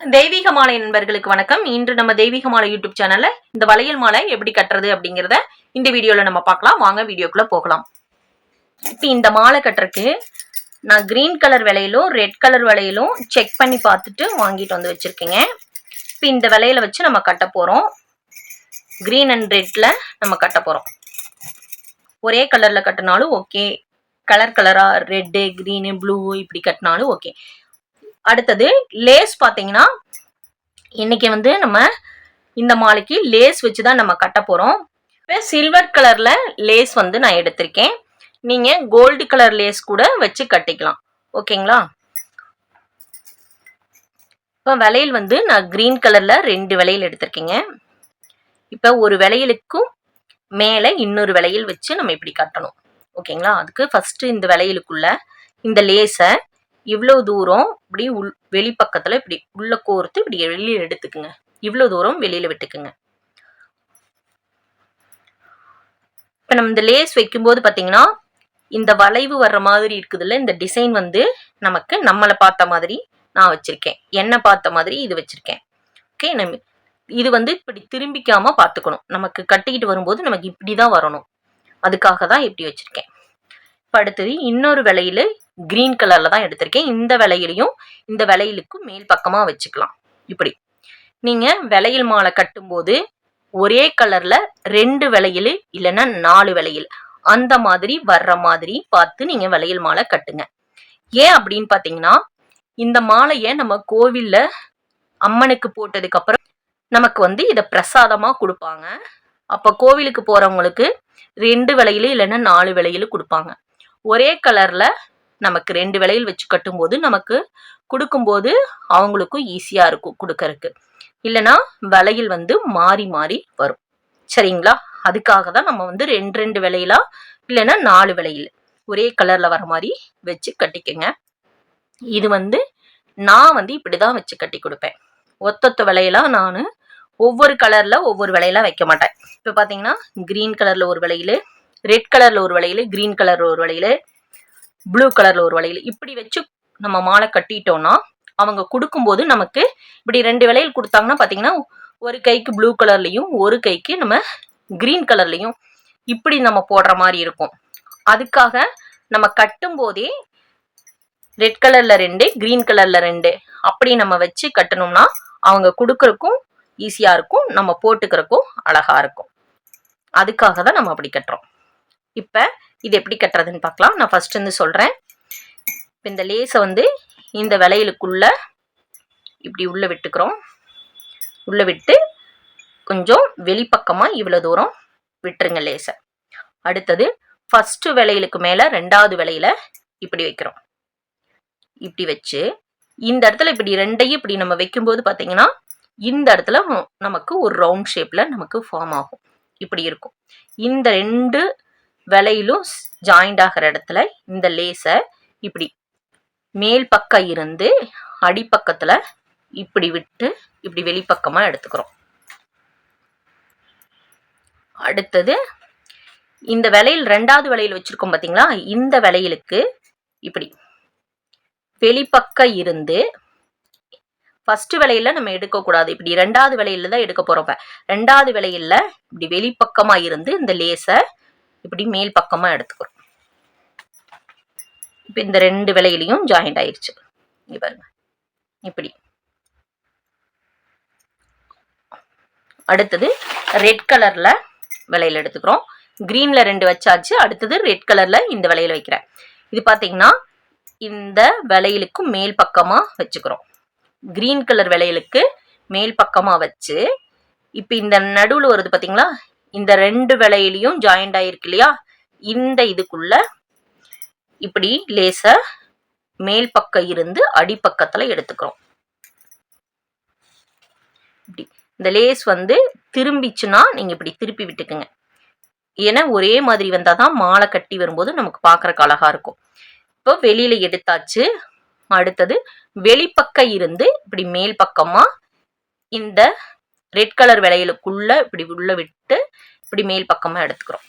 தெய்வீக மாலை நண்பர்களுக்கு வணக்கம். இன்று நம்ம தெய்வீக மாலை யூடியூப் சேனல்ல இந்த வளையல் மாலை எப்படி கட்டுறது அப்படிங்கிறத இந்த வீடியோல நம்ம பார்க்கலாம். வாங்க வீடியோக்குள்ள போகலாம். இப்போ இந்த மாலை கட்டுறதுக்கு நான் கிரீன் கலர் விலையிலும் ரெட் கலர் விலையிலும் செக் பண்ணி பார்த்துட்டு வாங்கிட்டு வந்து வச்சிருக்கேங்க. இப்போ இந்த விலையில வச்சு நம்ம கட்ட போறோம். கிரீன் அண்ட் ரெட்ல நம்ம கட்ட போறோம். ஒரே கலர்ல கட்டினாலும் ஓகே கலர் கலரா ரெட்டு கிரீனு ப்ளூ இப்படி கட்டினாலும் ஓகே அடுத்தது லேஸ் பார்த்தீங்கன்னா இன்னைக்கு வந்து நம்ம இந்த மாலைக்கு லேஸ் வச்சு தான் நம்ம கட்ட போகிறோம் இப்போ சில்வர் கலரில் லேஸ் வந்து நான் எடுத்திருக்கேன். நீங்கள் கோல்டு கலர் லேஸ் கூட வச்சு கட்டிக்கலாம். ஓகேங்களா? இப்போ வளையல் வந்து நான் க்ரீன் கலரில் ரெண்டு வளையல் எடுத்திருக்கேங்க. இப்போ ஒரு வளையலுக்கும் மேலே இன்னொரு வளையல் வச்சு நம்ம இப்படி கட்டணும். ஓகேங்களா? அதுக்கு ஃபஸ்ட்டு இந்த வளையலுக்குள்ள இந்த லேஸை இவ்வளோ தூரம் இப்படி உள் வெளிப்பக்கத்தில் இப்படி உள்ள கோர்த்து இப்படி வெளியில் எடுத்துக்குங்க. இவ்வளோ தூரம் வெளியில் விட்டுக்குங்க. இப்போ நம்ம இந்த லேஸ் வைக்கும்போது பார்த்தீங்கன்னா இந்த வளைவு வர்ற மாதிரி இருக்குதுல்ல இந்த டிசைன் வந்து நமக்கு நம்மளை பார்த்த மாதிரி நான் வச்சிருக்கேன். என்ன பார்த்த மாதிரி இது வச்சிருக்கேன். ஓகே நம்ம இது வந்து இப்படி திரும்பிக்காம பார்த்துக்கணும். நமக்கு கட்டிக்கிட்டு வரும்போது நமக்கு இப்படி தான் வரணும். அதுக்காக தான் இப்படி வச்சிருக்கேன். இப்போ அடுத்தது இன்னொரு விலையில கிரீன் கலர்ல தான் எடுத்திருக்கேன். இந்த விலையிலையும் இந்த விலையிலுக்கும் மேல் பக்கமா வச்சுக்கலாம். இப்படி. நீங்க விலையில் மாலை கட்டும்போது ஒரே கலர்ல ரெண்டு விலையில் இல்லைன்னா நாலு விலையில் அந்த மாதிரி வர்ற மாதிரி பார்த்து நீங்க விலையில் மாலை கட்டுங்க. ஏன் அப்படின்னு பாத்தீங்கன்னா இந்த மாலையை நம்ம கோவில்ல அம்மனுக்கு போட்டதுக்கு அப்புறம் நமக்கு வந்து இதை பிரசாதமா கொடுப்பாங்க. அப்ப கோவிலுக்கு போறவங்களுக்கு ரெண்டு விலையில இல்லைன்னா நாலு விலையில கொடுப்பாங்க. ஒரே கலர்ல நமக்கு ரெண்டு விலையில் வச்சு கட்டும்போது நமக்கு கொடுக்கும்போது அவங்களுக்கும் ஈஸியாக இருக்கும் கொடுக்கறக்கு. இல்லைன்னா விலையில் வந்து மாறி மாறி வரும். சரிங்களா? அதுக்காக தான் நம்ம வந்து ரெண்டு ரெண்டு விலையிலா இல்லைன்னா நாலு விலையில் ஒரே கலரில் வர மாதிரி வச்சு கட்டிக்கோங்க. இது வந்து நான் வந்து இப்படி தான் வச்சு கட்டி கொடுப்பேன். ஒத்தொத்த விலையெல்லாம் நான் ஒவ்வொரு கலரில் ஒவ்வொரு விலையெல்லாம் வைக்க மாட்டேன். இப்போ பார்த்தீங்கன்னா கிரீன் கலரில் ஒரு விலையில் ரெட் கலரில் ஒரு விலையில் கிரீன் கலரில் ஒரு விலையில் ப்ளூ கலர்ல ஒரு வளையல். இப்படி வச்சு நம்ம மாலை கட்டிட்டோம்னா அவங்க கொடுக்கும்போது நமக்கு இப்படி ரெண்டு விலையில் கொடுத்தாங்கன்னா பார்த்தீங்கன்னா ஒரு கைக்கு ப்ளூ கலர்லையும் ஒரு கைக்கு நம்ம கிரீன் கலர்லையும் இப்படி நம்ம போடுற மாதிரி இருக்கும். அதுக்காக நம்ம கட்டும் போதே ரெட் கலர்ல ரெண்டு கிரீன் கலர்ல ரெண்டு அப்படி நம்ம வச்சு கட்டணும்னா அவங்க கொடுக்கறக்கும் ஈஸியாக இருக்கும் நம்ம போட்டுக்கிறக்கும் அழகாக இருக்கும். அதுக்காக தான் நம்ம அப்படி கட்டுறோம். இப்போ இது எப்படி கட்டுறதுன்னு பார்க்கலாம். நான் ஃபர்ஸ்ட் வந்து சொல்கிறேன் இப்போ இந்த லேஸை வந்து இந்த விலையிலுக்குள்ள இப்படி உள்ளே விட்டுக்கிறோம். உள்ளே விட்டு கொஞ்சம் வெளிப்பக்கமாக இவ்வளோ தூரம் விட்டுருங்க லேஸை அடுத்தது ஃபஸ்ட்டு விலையிலுக்கு மேலே ரெண்டாவது விலையில இப்படி வைக்கிறோம். இப்படி வச்சு இந்த இடத்துல இப்படி ரெண்டையும் இப்படி நம்ம வைக்கும்போது பார்த்தீங்கன்னா இந்த இடத்துல நமக்கு ஒரு ரவுண்ட் ஷேப்பில் நமக்கு ஃபார்ம் ஆகும். இப்படி இருக்கும். இந்த ரெண்டு விலையிலும் ஜாயிண்ட் ஆகிற இடத்துல இந்த லேஸை இப்படி மேல் பக்கம் இருந்து அடிப்பக்கத்தில் இப்படி விட்டு இப்படி வெளிப்பக்கமாக எடுத்துக்கிறோம். அடுத்தது இந்த விலையில் ரெண்டாவது விலையில் வச்சுருக்கோம் பார்த்தீங்களா இந்த விலையிலுக்கு இப்படி வெளிப்பக்க இருந்து ஃபர்ஸ்ட் விலையில நம்ம எடுக்கக்கூடாது இப்படி ரெண்டாவது விலையில தான் எடுக்க போகிறோம் ரெண்டாவது விலையில இப்படி வெளிப்பக்கமாக இருந்து இந்த லேஸை இப்படி மேல் பக்கமா எடுத்துக்கிறோம். இப்போ இந்த ரெண்டு விலையிலையும் ஜாயிண்ட் ஆயிடுச்சு பாருங்க. இப்படி. அடுத்தது ரெட் கலர்ல விலையில எடுத்துக்கிறோம். கிரீன்ல ரெண்டு வச்சாச்சு. அடுத்தது ரெட் கலர்ல இந்த விலையில வைக்கிறேன். இது பாத்தீங்கன்னா இந்த விலையிலுக்கும் மேல் பக்கமா வச்சுக்கிறோம். கிரீன் கலர் விலையிலுக்கு மேல் பக்கமா வச்சு இப்போ இந்த நடுவில் வருது பார்த்தீங்களா இந்த ரெண்டு விலையிலையும் ஜாயிண்ட் ஆயிருக்கு இல்லையா? இந்த இதுக்குள்ள இப்படி லேச மேல் பக்கம் இருந்து அடிப்பக்கத்துல எடுத்துக்கிறோம். இப்படி. இந்த லேஸ் வந்து திரும்பிச்சுன்னா நீங்க இப்படி திருப்பி விட்டுக்குங்க. ஏன்னா ஒரே மாதிரி வந்தாதான் மாலை கட்டி வரும்போது நமக்கு பார்க்கறக்கு அழகா இருக்கும். இப்போ வெளியில எடுத்தாச்சு. அடுத்தது வெளிப்பக்கம் இருந்து இப்படி மேல் பக்கமா இந்த ரெட் கலர் விலையிலுக்குள்ள இப்படி உள்ள விட்டு இப்படி மேல் பக்கமா எடுத்துக்கிறோம்.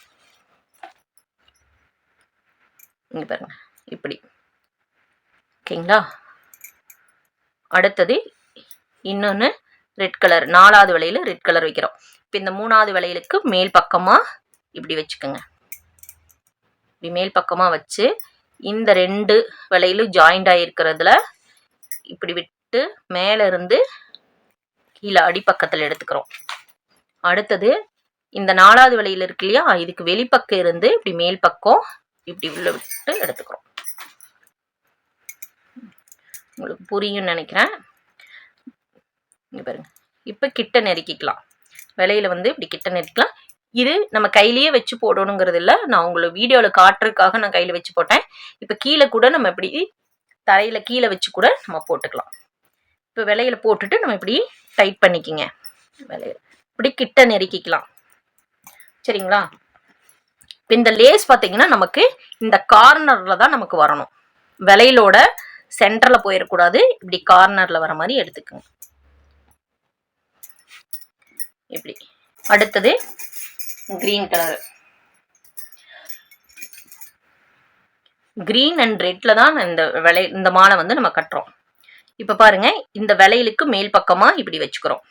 இங்க பாருங்க. இப்படி. ஓகேங்களா? அடுத்தது இன்னொன்று ரெட் கலர் நாலாவது விலையில் ரெட் கலர் வைக்கிறோம். இப்போ இந்த மூணாவது வளையலுக்கு மேல் பக்கமாக இப்படி வச்சுக்கோங்க. இப்படி மேல் பக்கமாக வச்சு இந்த ரெண்டு வளையலும் ஜாயிண்ட் ஆகிருக்கிறதுல இப்படி விட்டு மேலே இருந்து கீழே அடிப்பக்கத்தில் எடுத்துக்கிறோம். அடுத்தது இந்த நாலாவது விலையில் இருக்கு இல்லையா இதுக்கு வெளிப்பக்கம் இருந்து இப்படி மேல் பக்கம் இப்படி உள்ள விட்டு எடுத்துக்கிறோம். உங்களுக்கு புரியும்னு நினைக்கிறேன். பாருங்க. இப்போ கிட்ட நெருக்கிக்கலாம். விலையில வந்து இப்படி கிட்ட நெருக்கலாம் இது நம்ம கையிலேயே வச்சு போடணுங்கிறது இல்லை. நான் உங்களை வீடியோவில் காட்டுறதுக்காக நான் கையில் வச்சு போட்டேன். இப்போ கீழே கூட நம்ம இப்படி தரையில் கீழே வச்சு கூட நம்ம போட்டுக்கலாம். இப்போ விலையில போட்டுட்டு நம்ம இப்படி டைட் பண்ணிக்கிங்க. வளையல் இப்படி கிட்ட நெருக்கிக்கலாம். சரிங்களா? இப்போ இந்த லேஸ் பார்த்தீங்கன்னா நமக்கு இந்த கார்னரில் தான் நமக்கு வரணும். விலையிலோட சென்டரில் போயிடக்கூடாது இப்படி கார்னரில் வர மாதிரி எடுத்துக்கோங்க. இப்படி. அடுத்தது கிரீன் கலர் கிரீன் அண்ட் ரெட்டில் தான் இந்த விலை இந்த மாலை வந்து நம்ம கட்டுறோம். இப்போ பாருங்க இந்த விலையிலுக்கு மேல் பக்கமாக இப்படி வச்சுக்கிறோம்.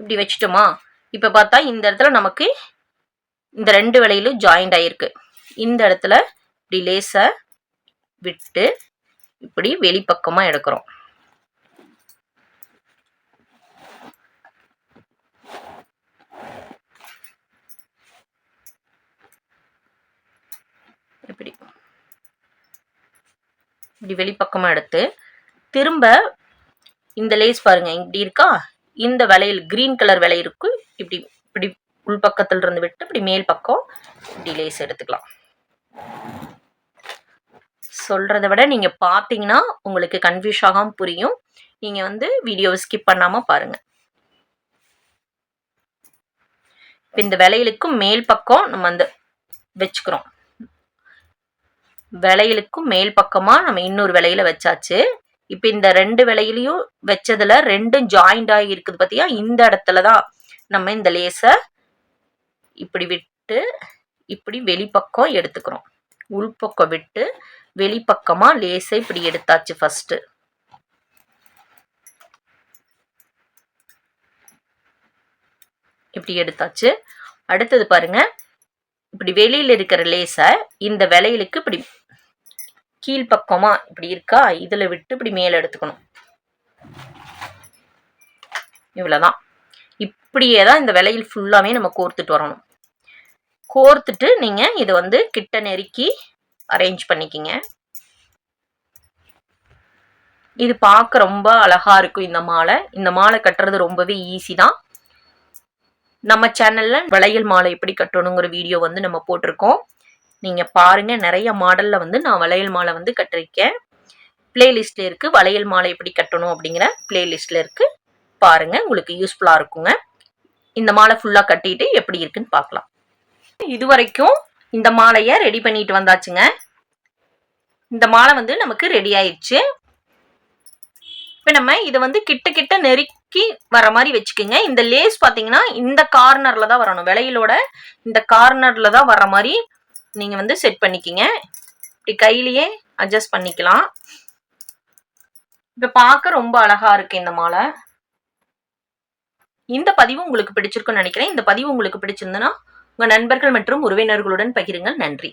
இப்படி வச்சுட்டோமா? இப்போ பார்த்தா இந்த இடத்துல நமக்கு இந்த ரெண்டு விலையிலும் ஜாயிண்ட் ஆகிருக்கு இந்த இடத்துல இப்படி லேசா விட்டு இப்படி வெளிப்பக்கமாக எடுக்கிறோம். இப்படி. இப்படி வெளிப்பக்கமாக எடுத்து திரும்ப இந்த லேஸ் பாருங்க இப்படி இருக்கா? இந்த வளையல் கிரீன் கலர் வளையல் இருக்கும் இப்படி இப்படி உள்பக்கத்தில் இருந்து விட்டு இப்படி மேல் பக்கம் இப்படி லேஸ் எடுத்துக்கலாம். சொல்கிறத விட நீங்கள் பார்த்தீங்கன்னா உங்களுக்கு கன்ஃபியூஸ் ஆகாமல் புரியும். நீங்கள் வந்து வீடியோவை ஸ்கிப் பண்ணாமல் பாருங்க. இப்போ இந்த வளையலுக்கும் மேல் பக்கம் நம்ம அந்த வச்சுக்கிறோம். விலையிலுக்கும் மேல் பக்கமாக நம்ம இன்னொரு விலையில வச்சாச்சு. இப்போ இந்த ரெண்டு விலையிலையும் வச்சதில் ரெண்டும் ஜாயிண்ட் ஆகி இருக்குது பார்த்தியா இந்த இடத்துல தான் நம்ம இந்த லேஸை இப்படி விட்டு இப்படி வெளிப்பக்கம் எடுத்துக்கிறோம். உள்பக்கம் விட்டு வெளிப்பக்கமாக லேஸை இப்படி எடுத்தாச்சு ஃபஸ்ட்டு இப்படி எடுத்தாச்சு. அடுத்தது பாருங்க. இப்படி வெளியில் இருக்கிற லேஸை இந்த விலையிலுக்கு இப்படி கீழ்ப்பக்கமா இப்படி இருக்கா? இதுல விட்டு இப்படி மேல எடுத்துக்கணும். இவ்வளவுதான். இப்படியே தான் இந்த விலையில் ஃபுல்லாமே நம்ம கோர்த்துட்டு வரணும். கோர்த்துட்டு நீங்க இதை வந்து கிட்ட நெருக்கி அரேஞ்ச் பண்ணிக்கிங்க. இது பார்க்க ரொம்ப அழகா இருக்கும் இந்த மாலை. இந்த மாலை கட்டுறது ரொம்பவே ஈஸி தான். நம்ம சேனல்ல வளையல் மாலை எப்படி கட்டணுங்கிற வீடியோ வந்து நம்ம போட்டிருக்கோம். நீங்க பாருங்க நிறைய மாடல்ல வந்து நான் வளையல் மாலை வந்து கட்டிருக்கேன். பிளேலிஸ்ட்ல இருக்கு வளையல் மாலை எப்படி கட்டணும் அப்படிங்கிற பிளேலிஸ்ட்ல இருக்கு. பாருங்க உங்களுக்கு யூஸ்ஃபுல்லா இருக்குங்க. இந்த மாலை ஃபுல்லா கட்டிட்டு எப்படி இருக்குன்னு பார்க்கலாம். இது வரைக்கும் இந்த மாலையை ரெடி பண்ணிட்டு வந்தாச்சுங்க. இந்த மாலை வந்து நமக்கு ரெடி ஆயிடுச்சு. இப்போ நம்ம இதை வந்து கிட்ட கிட்ட நெருக்கி வர மாதிரி வச்சுக்கோங்க. இந்த லேஸ் பார்த்தீங்கன்னா இந்த கார்னர்ல தான் வரணும். விலையிலோட இந்த கார்னர்ல தான் வர மாதிரி நீங்கள் வந்து செட் பண்ணிக்கிங்க. இப்படி கையிலையே அட்ஜஸ்ட் பண்ணிக்கலாம். இப்போ பார்க்க ரொம்ப அழகாக இருக்குது இந்த மாலை. இந்த பதிவு உங்களுக்கு பிடிச்சிருக்குன்னு நினைக்கிறேன். இந்த பதிவு உங்களுக்கு பிடிச்சிருந்ததுன்னா உங்கள் நண்பர்கள் மற்றும் உறவினர்களுடன் பகிருங்கள். நன்றி.